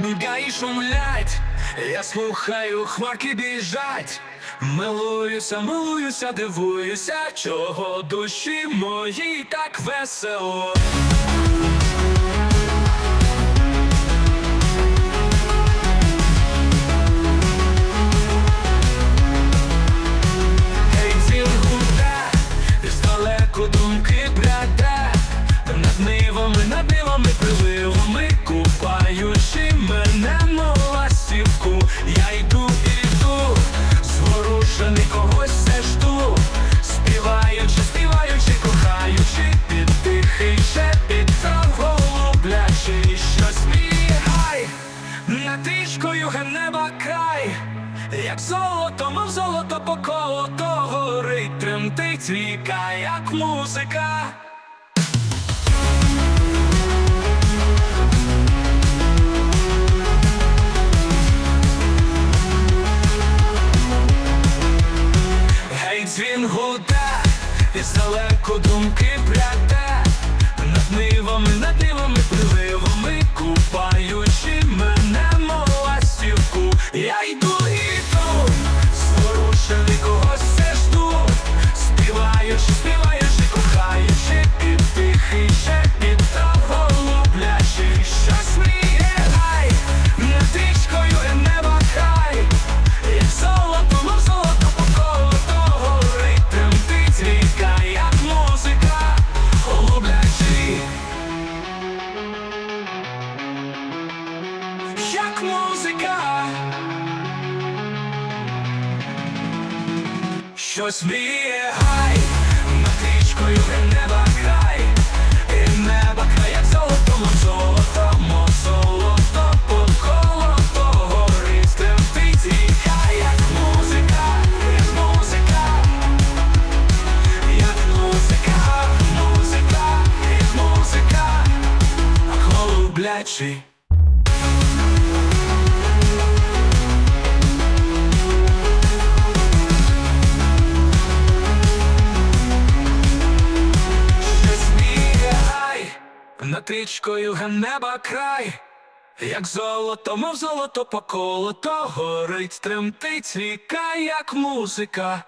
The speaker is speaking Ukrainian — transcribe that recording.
гаї шумлять, я слухаю, хмарки біжать, милуюся, милуюся, дивуюся, чого душі моїй так весело. Річкою генеба край. Як золото, мов золото по колу то горить, тремтить ріка, як музика. Гей, дзвін гуде, і здалеку думки пряде, над нивами, над нивами, приливами, Як музика, що сміє гай, над неба край, і неба край, як золото, мов золото, мов золото, по коло то горить, тремтить як музика, як музика, як музика, музика, як музика, голублячий. Над річкою ганеба край, як золото, мов золото поколото горить, тремтить ріка, як музика.